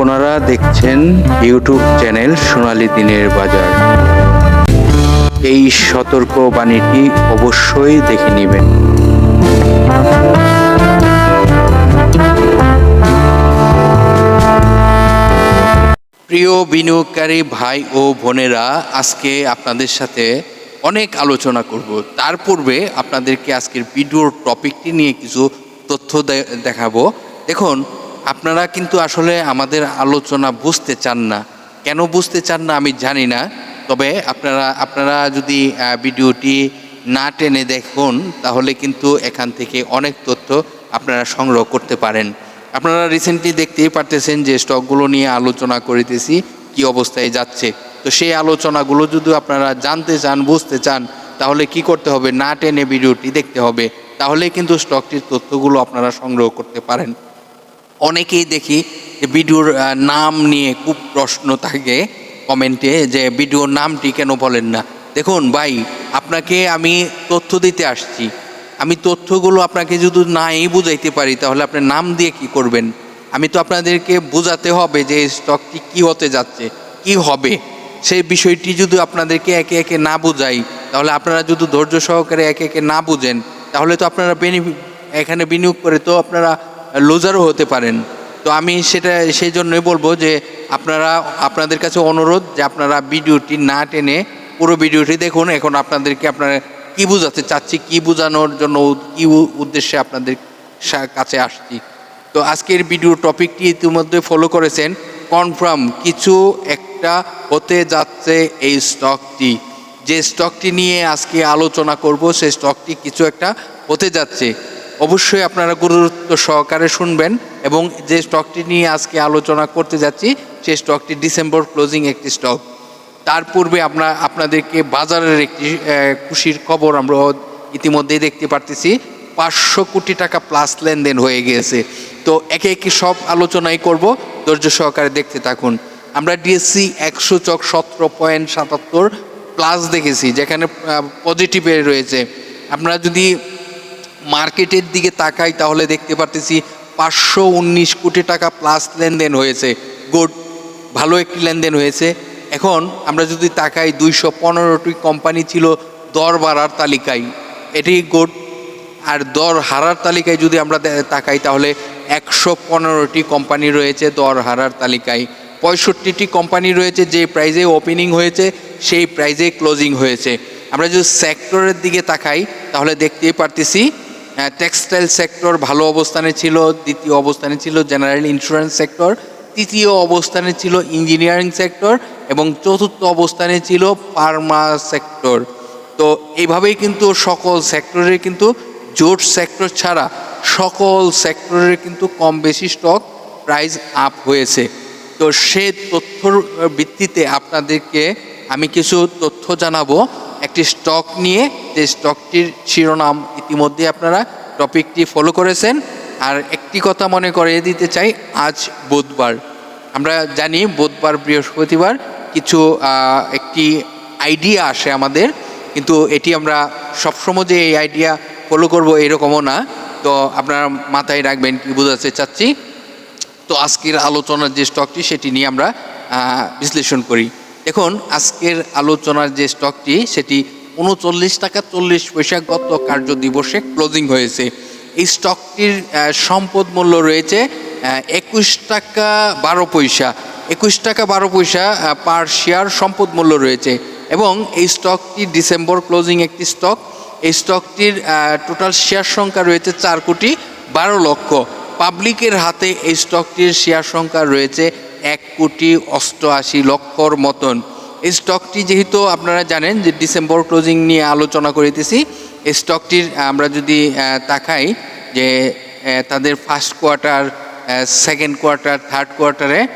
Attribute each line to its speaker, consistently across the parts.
Speaker 1: বোনেরা দেখছেন YouTube channel সোনালি দিনের বাজার। এই সতর্ক বাণীটি অবশ্যই দেখে নেবেন। প্রিয় বিনিয়োগকারী ভাই ও বোনেরা, আজকে আপনাদের সাথে অনেক আলোচনা করব। তার পূর্বে আপনাদেরকে আজকের ভিডিওর টপিকটি নিয়ে কিছু তথ্য দেখাবো। দেখুন আপনারা কিন্তু আসলে আমাদের আলোচনা বুঝতে চান না। কেন বুঝতে চান না আমি জানি না। তবে আপনারা আপনারা যদি ভিডিওটি না টেনে দেখুন, তাহলে কিন্তু এখান থেকে অনেক তথ্য আপনারা সংগ্রহ করতে পারেন। আপনারা রিসেন্টলি দেখতেই পারতেছেন যে স্টকগুলো নিয়ে আলোচনা করিতেছি, কি অবস্থায় যাচ্ছে। তো সেই আলোচনাগুলো যদি আপনারা জানতে চান, বুঝতে চান, তাহলে কি করতে হবে? না টেনে ভিডিওটি দেখতে হবে। তাহলে কিন্তু স্টকটির তথ্যগুলো আপনারা সংগ্রহ করতে পারেন। অনেকেই দেখি যে ভিডিওর নাম নিয়ে খুব প্রশ্ন থাকে কমেন্টে যে ভিডিওর নামটি কেন বলেন না। দেখুন ভাই, আপনাকে আমি তথ্য দিতে আসছি। আমি তথ্যগুলো আপনাকে যদি নাই বুঝাইতে পারি, তাহলে আপনি নাম দিয়ে কি করবেন? আমি তো আপনাদেরকে বোঝাতে হবে যে স্টকটি কি হতে যাচ্ছে, কি হবে। সেই বিষয়টি যদি আপনাদেরকে একে একে না বুঝাই, তাহলে আপনারা যদি ধৈর্য সহকারে একে একে না বুঝেন, তাহলে তো আপনারা এখানে বিনিয়োগ করে তো আপনারা লুজারও হতে পারেন। তো আমি সেটা, সেই জন্যই বলব যে আপনারা, আপনাদের কাছে অনুরোধ যে আপনারা ভিডিওটি না টেনে পুরো ভিডিওটি দেখুন। এখন আপনাদেরকে আপনারা কি বোঝাতে চাচ্ছি, কি বোঝানোর জন্য কি উদ্দেশ্যে আপনাদের কাছে আসছি। তো আজকের ভিডিও টপিকটি ইতিমধ্যে ফলো করেছেন, কনফার্ম কিছু একটা হতে যাচ্ছে এই স্টকটি। যে স্টকটি নিয়ে আজকে আলোচনা করব সেই স্টকটি কিছু একটা হতে যাচ্ছে। অবশ্যই আপনারা গুরুত্ব সহকারে শুনবেন এবং যে স্টকটি নিয়ে আজকে আলোচনা করতে যাচ্ছি, সেই স্টকটি ডিসেম্বর ক্লোজিং একটি স্টক তার পূর্বে আমরা আপনাদেরকে বাজারের একটি খুশির খবর আমরা ইতিমধ্যেই দেখতে পারতেছি। পাঁচশো কোটি টাকা প্লাস লেনদেন হয়ে গিয়েছে। তো একে একে সব আলোচনাই করব, ধৈর্য সহকারে দেখতে থাকুন। আমরা ডিএসসি একশো চক সতেরো পয়েন্ট সাতাত্তর প্লাস দেখেছি, যেখানে পজিটিভে রয়েছে। আপনারা যদি মার্কেটের দিকে তাকাই তাহলে দেখতে পারতেছি পাঁচশো উনিশ কোটি টাকা প্লাস লেনদেন হয়েছে। গুড ভালো একটি লেনদেন হয়েছে। এখন আমরা যদি তাকাই দুইশো পনেরোটি কোম্পানি ছিল দর বাড়ার তালিকায়, এটি গুড আর দর হারার তালিকায় যদি আমরা তাকাই তাহলে একশো পনেরোটি কোম্পানি রয়েছে দর হারার তালিকায়। পঁয়ষট্টিটি কোম্পানি রয়েছে যে প্রাইজে ওপেনিং হয়েছে, সেই প্রাইজে ক্লোজিং হয়েছে। আমরা যদি সেক্টরের দিকে তাকাই তাহলে দেখতেই পারতেছি টেক্সটাইল সেক্টর ভালো অবস্থানে ছিল, দ্বিতীয় অবস্থানে ছিল জেনারেল ইন্স্যুরেন্স সেক্টর তৃতীয় অবস্থানে ছিল ইঞ্জিনিয়ারিং সেক্টর এবং চতুর্থ অবস্থানে ছিল ফার্মা সেক্টর তো এইভাবেই কিন্তু সকল সেক্টরের কিন্তু জোট সেক্টর ছাড়া সকল সেক্টরের কিন্তু কম বেশি স্টক প্রাইস আপ হয়েছে। তো সে তথ্যর ভিত্তিতে আপনাদেরকে আমি কিছু তথ্য জানাব। একটি স্টক নিয়ে, যে স্টকটির শিরোনাম ইতিমধ্যে আপনারা টপিকটি ফলো করেছেন। আর একটি কথা মনে করিয়ে দিতে চাই, আজ বুধবার। আমরা জানি বুধবার, বৃহস্পতিবার কিছু একটি আইডিয়া আসে আমাদের, কিন্তু এটি আমরা সবসময় যে এই আইডিয়া ফলো করব এরকমও না। তো আপনারা মাথায় রাখবেন কি বোঝাতে চাচ্ছি। তো আজকের আলোচনার যে স্টকটি সেটি নিয়ে আমরা বিশ্লেষণ করি। দেখুন, আজকের আলোচনার যে স্টকটি, সেটি উনচল্লিশ টাকা চল্লিশ পয়সা গত কার্য দিবসে ক্লোজিং হয়েছে। এই স্টকটির সম্পদ মূল্য রয়েছে একুশ টাকা বারো পয়সা। একুশ টাকা বারো পয়সা পার শেয়ার সম্পদ মূল্য রয়েছে এবং এই স্টকটি ডিসেম্বর ক্লোজিং একটি স্টক। এই স্টকটির টোটাল শেয়ার সংখ্যা রয়েছে চার কোটি বারো লক্ষ। পাবলিকের হাতে এই স্টকটির শেয়ার সংখ্যা রয়েছে এক কোটি অষ্টআশি লক্ষর মতন। এই স্টকটি যেহেতু আপনারা জানেন যে ডিসেম্বর ক্লোজিং নিয়ে আলোচনা করিতেছি, এই স্টকটির আমরা যদি তাকাই যে তাদের first quarter second quarter third কোয়ার্টারে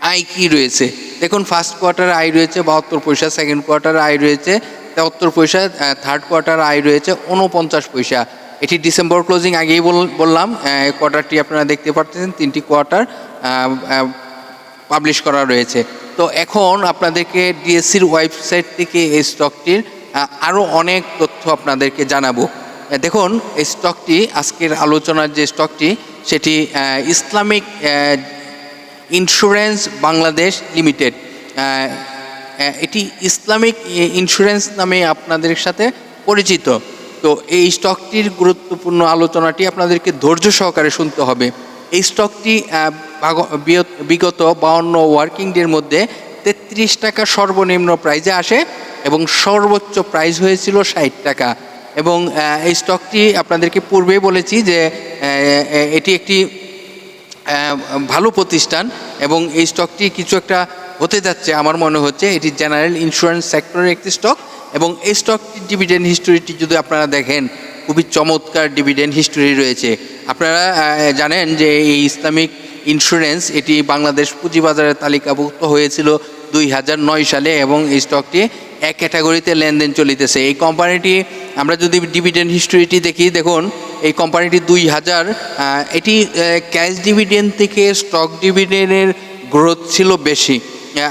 Speaker 1: আয় কি রয়েছে? দেখুন ফার্স্ট কোয়ার্টারে আয় রয়েছে বাহাত্তর পয়সা সেকেন্ড কোয়ার্টারে আয় রয়েছে তেহাত্তর পয়সা থার্ড কোয়ার্টার আয় রয়েছে উনপঞ্চাশ পয়সা। এটি ডিসেম্বর ক্লোজিং আগেই বল- বললাম কোয়ার্টারটি আপনারা দেখতে পাচ্ছেন তিনটি কোয়ার্টার পাবলিশ করা রয়েছে। তো এখন আপনাদেরকে ডিএসসির ওয়েবসাইট থেকে এই স্টকটির আরও অনেক তথ্য আপনাদেরকে জানাব। দেখুন, এই স্টকটি আজকের আলোচনার যে স্টকটি সেটি ইসলামিক ইন্স্যুরেন্স বাংলাদেশ লিমিটেড এটি ইসলামিক ইন্স্যুরেন্স নামে আপনাদের সাথে পরিচিত। তো এই স্টকটির গুরুত্বপূর্ণ আলোচনাটি আপনাদেরকে ধৈর্য সহকারে শুনতে হবে। এই স্টকটি বিগত বাউন্ন ওয়ার্কিং ডের মধ্যে তেত্রিশ টাকা সর্বনিম্ন প্রাইজে আসে এবং সর্বোচ্চ প্রাইস হয়েছিল ষাট টাকা। এবং এই স্টকটি আপনাদেরকে পূর্বেই বলেছি যে এটি একটি ভালো প্রতিষ্ঠান এবং এই স্টকটি কিছু একটা হতে যাচ্ছে আমার মনে হচ্ছে। এটি জেনারেল ইন্স্যুরেন্স সেক্টরের একটি স্টক এবং এই স্টকটির ডিভিডেন্ড হিস্টোরিটি যদি আপনারা দেখেন, খুবই চমৎকার ডিভিডেন্ড হিস্টোরি রয়েছে। আপনারা জানেন যে এই ইসলামিক ইন্স্যুরেন্স এটি বাংলাদেশ পুঁজিবাজারের তালিকাভুক্ত হয়েছিল দুই হাজার নয় সালে এবং এই স্টকটি এক ক্যাটাগরিতে লেনদেন চলিতেছে। এই কোম্পানিটি, আমরা যদি ডিভিডেন্ড হিস্টোরিটি দেখি, দেখুন, এই কোম্পানিটি দুই হাজার এটি ক্যাশ ডিভিডেন্ড থেকে স্টক ডিভিডেন্ডের গ্রোথ ছিল বেশি।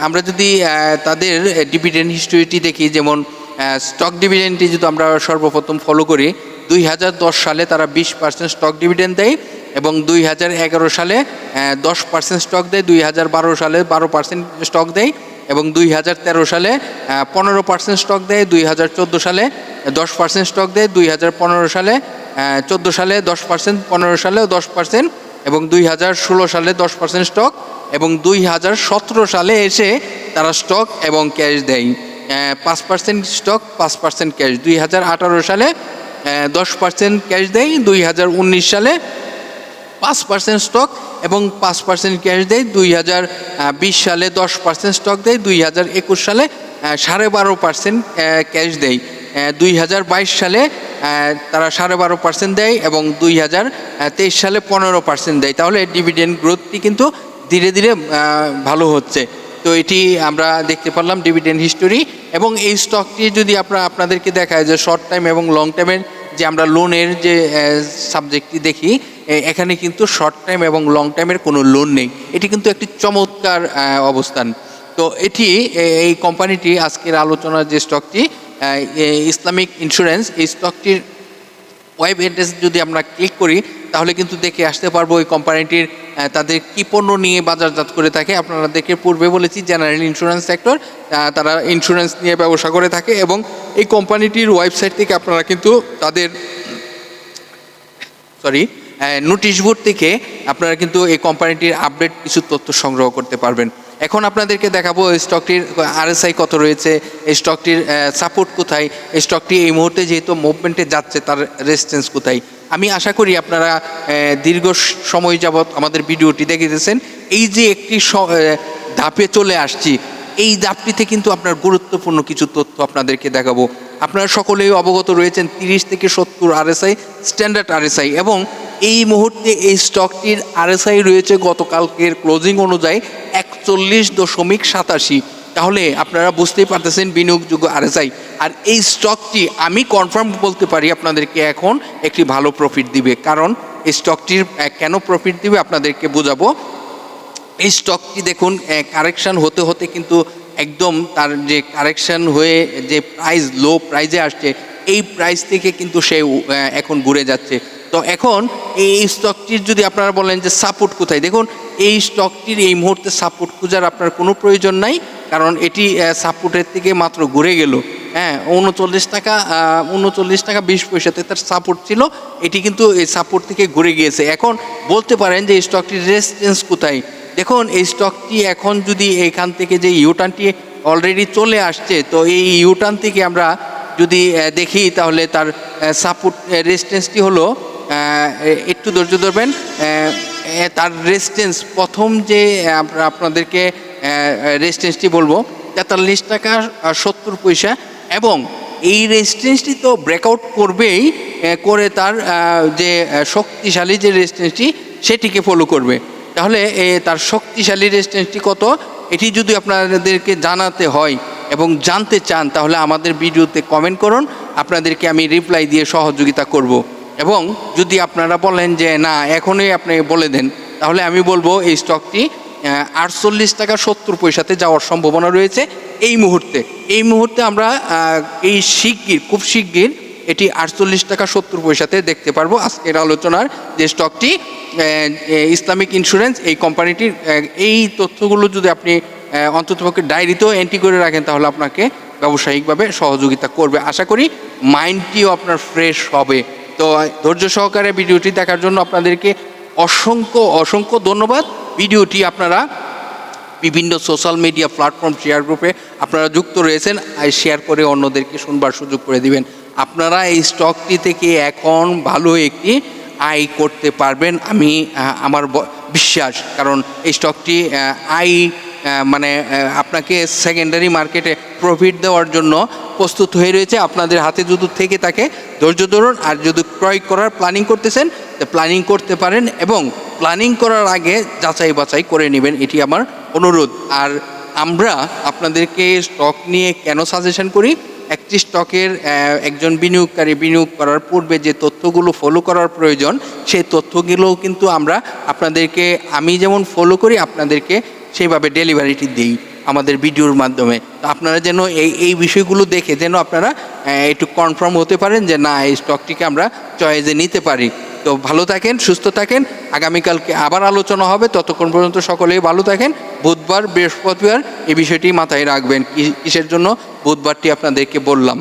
Speaker 1: আমরা যদি তাদের ডিভিডেন্ড হিস্টোরিটি দেখি, যেমন স্টক ডিভিডেন্ডটি যদি আমরা সর্বপ্রথম ফলো করি দুই হাজার দশ সালে তারা বিশ পার্সেন্ট স্টক ডিভিডেন্ড দেয় এবং দুই হাজার এগারো সালে দশ পার্সেন্ট স্টক দেয়, দুই হাজার বারো সালে বারো পার্সেন্ট স্টক দেয় এবং দুই হাজার তেরো সালে পনেরো পার্সেন্ট স্টক দেয়, দুই হাজার চোদ্দ সালে দশ পার্সেন্ট স্টক দেয়, দুই হাজার পনেরো সালে চোদ্দ সালে দশ পার্সেন্ট পনেরো সালেও দশ পার্সেন্ট এবং দুই হাজার ষোলো সালে দশ পার্সেন্ট স্টক এবং দুই হাজার সতেরো সালে এসে তারা স্টক এবং ক্যাশ দেয়। পাঁচ পার্সেন্ট স্টক পাঁচ পার্সেন্ট ক্যাশ দুই হাজার আঠারো সালে দশ পার্সেন্ট ক্যাশ দেয়, দুই হাজার উনিশ সালে পাঁচ পার্সেন্ট স্টক এবং পাঁচ পার্সেন্ট ক্যাশ দেয়, দুই হাজার বিশ সালে দশ পার্সেন্ট স্টক দেয়, দুই হাজার একুশ সালে সাড়ে বারো পার্সেন্ট ক্যাশ দেয়। দুই হাজার বাইশ সালে তারা সাড়ে বারো পার্সেন্ট দেয় এবং দুই হাজার তেইশ সালে পনেরো পার্সেন্ট দেয়। তাহলে ডিভিডেন্ড গ্রোথটি কিন্তু ধীরে ধীরে ভালো হচ্ছে। তো এটি আমরা দেখতে পারলাম ডিভিডেন্ড হিস্টোরি এবং এই স্টকটি যদি আপনারা আপনাদেরকে দেখায় যে শর্ট টাইম এবং লং টাইমের যে আমরা লোনের যে সাবজেক্টটি দেখি এখানে কিন্তু শর্ট টাইম এবং লং টাইমের কোনো লোন নেই। এটি কিন্তু একটি চমৎকার অবস্থান। তো এটি এই কোম্পানিটি আজকের আলোচনার যে স্টকটি ইসলামিক ইন্স্যুরেন্স এই স্টকটির ওয়েব অ্যাড্রেস যদি আমরা ক্লিক করি, তাহলে কিন্তু দেখে আসতে পারব এই কোম্পানিটির তাদের কী পণ্য নিয়ে বাজারজাত করে থাকে আপনারা দেখে পূর্বে বলেছি জেনারেল ইন্স্যুরেন্স সেক্টর তারা ইন্স্যুরেন্স নিয়ে ব্যবসা করে থাকে এবং এই কোম্পানিটির ওয়েবসাইট থেকে আপনারা কিন্তু তাদের সরি নোটিশ বোর্ড থেকে আপনারা কিন্তু এই কোম্পানিটির আপডেট কিছু তথ্য সংগ্রহ করতে পারবেন। এখন আপনাদেরকে দেখাবো এই স্টকটির আরএসআই কত রয়েছে, এই স্টকটির সাপোর্ট কোথায়, এই স্টকটি এই মুহূর্তে যেহেতু মুভমেন্টে যাচ্ছে, তার রেজিস্ট্যান্স কোথায়। আমি আশা করি আপনারা দীর্ঘ সময় যাবৎ আমাদের ভিডিওটি দেখেছেন এই যে একটি ধাপে চলে আসছি, এই ধাপটিতে কিন্তু আপনার গুরুত্বপূর্ণ কিছু তথ্য আপনাদেরকে দেখাবো। আপনারা সকলেই অবগত রয়েছেন, তিরিশ থেকে সত্তর আরএসআই স্ট্যান্ডার্ড আরএসআই এবং এই মুহূর্তে এই স্টকটির আরএসআই রয়েছে গতকালকের ক্লোজিং অনুযায়ী একচল্লিশ দশমিক সাতাশি। তাহলে আপনারা বুঝতেই পারতেছেন বিনিয়োগযোগ্য আর আরএসআই। আর এই স্টকটি আমি কনফার্ম বলতে পারি আপনাদেরকে এখন, একটি ভালো প্রফিট দিবে। কারণ এই স্টকটির কেন প্রফিট দিবে আপনাদেরকে বোঝাবো। এই স্টকটি দেখুন কারেকশন হতে হতে কিন্তু একদম তার যে কারেকশন হয়ে, যে প্রাইস লো প্রাইজে আসছে, এই প্রাইস থেকে কিন্তু সে এখন ঘুরে যাচ্ছে। তো এখন এই স্টকটির যদি আপনারা বলেন যে সাপোর্ট কোথায়? দেখুন, এই স্টকটির এই মুহূর্তে সাপোর্ট খোঁজার আপনার কোনো প্রয়োজন নাই। কারণ এটি সাপোর্টের থেকে মাত্র ঘুরে গেল। হ্যাঁ উনচল্লিশ টাকা উনচল্লিশ টাকা বিশ পয়সাতে তার সাপোর্ট ছিল। এটি কিন্তু এই সাপোর্ট থেকে ঘুরে গিয়েছে। এখন বলতে পারেন যে এই স্টকটির রেজিস্ট্যান্স কোথায়? দেখুন, এই স্টকটি এখন যদি এখান থেকে যে ইউটার্নটি অলরেডি চলে আসছে, তো এই ইউটার্ন থেকে আমরা যদি দেখি তাহলে তার সাপোর্ট রেজিস্ট্যান্সটি হলো একটু ধৈর্য ধরবেন তার রেজিস্ট্যান্স প্রথম যে আপনাদেরকে রেজিস্ট্যান্সটি বলব তেতাল্লিশ টাকা সত্তর পয়সা, এবং এই রেজিস্ট্যান্সটি তো ব্রেকআউট করবেই করে তার যে শক্তিশালী যে রেজিস্ট্যান্সটি সেটিকে ফলো করবে। তাহলে তার শক্তিশালী রেজিস্ট্যান্সটি কত? এটি যদি আপনাদেরকে জানাতে হয় এবং জানতে চান, তাহলে আমাদের ভিডিওতে কমেন্ট করুন। আপনাদেরকে আমি রিপ্লাই দিয়ে সহযোগিতা করব। এবং যদি আপনারা বলেন যে, না, এখনই আপনি বলে দেন, তাহলে আমি বলব, এই স্টকটি আটচল্লিশ টাকা সত্তর পয়সাতে যাওয়ার সম্ভাবনা রয়েছে এই মুহূর্তে। এই মুহূর্তে আমরা এই শিগগির, খুব শিগগির এটি আটচল্লিশ টাকা সত্তর পয়সাতে দেখতে পারব আজকের আলোচনার যে স্টকটি ইসলামিক ইন্স্যুরেন্স, এই কোম্পানিটির এই তথ্যগুলো যদি আপনি অন্ততপক্ষে ডায়েরিতেও এন্ট্রি করে রাখেন তাহলে আপনাকে ব্যবসায়িকভাবে সহযোগিতা করবে। আশা করি মাইন্ডটিও আপনার ফ্রেশ হবে। তো ধৈর্য সহকারে ভিডিওটি দেখার জন্য আপনাদেরকে অসংখ্য অসংখ্য ধন্যবাদ। ভিডিওটি আপনারা বিভিন্ন সোশ্যাল মিডিয়া প্ল্যাটফর্ম শেয়ার গ্রুপে আপনারা যুক্ত রয়েছেন শেয়ার করে অন্যদেরকে শুনবার সুযোগ করে দিবেন। আপনারা এই স্টকটি থেকে এখন ভালো একটি আয় করতে পারবেন, আমি আমার বিশ্বাস। কারণ এই স্টকটি আয় মানে আপনাকে সেকেন্ডারি মার্কেটে প্রফিট দেওয়ার জন্য প্রস্তুত হয়ে রয়েছে। আপনাদের হাতে যদি থেকে থাকে, ধৈর্য ধরুন, আর যদি ক্রয় করার প্ল্যানিং করতেছেন প্ল্যানিং করতে পারেন এবং প্ল্যানিং করার আগে যাচাই বাছাই করে নেবেন, এটি আমার অনুরোধ। আর আমরা আপনাদেরকে স্টক নিয়ে কেন সাজেশন করি? একটি স্টকের একজন বিনিয়োগকারী বিনিয়োগ করার পূর্বে যে তথ্যগুলো ফলো করার প্রয়োজন, সেই তথ্যগুলোও কিন্তু আমরা আপনাদেরকে, আমি যেমন ফলো করি, আপনাদেরকে সেইভাবে ডেলিভারিটি দিই আমাদের ভিডিওর মাধ্যমে। তো আপনারা যেন এই এই বিষয়গুলো দেখে যেন আপনারা একটু কনফার্ম হতে পারেন যে না, এই স্টকটিকে আমরা চয়েসে নিতে পারি। তো ভালো থাকেন, সুস্থ থাকেন। আগামীকালকে আবার আলোচনা হবে। ততক্ষণ পর্যন্ত সকলেই ভালো থাকেন। বুধবার, বৃহস্পতিবার এই বিষয়টি মাথায় রাখবেন। কিসের জন্য? বুধবারটি আপনাদেরকে বললাম।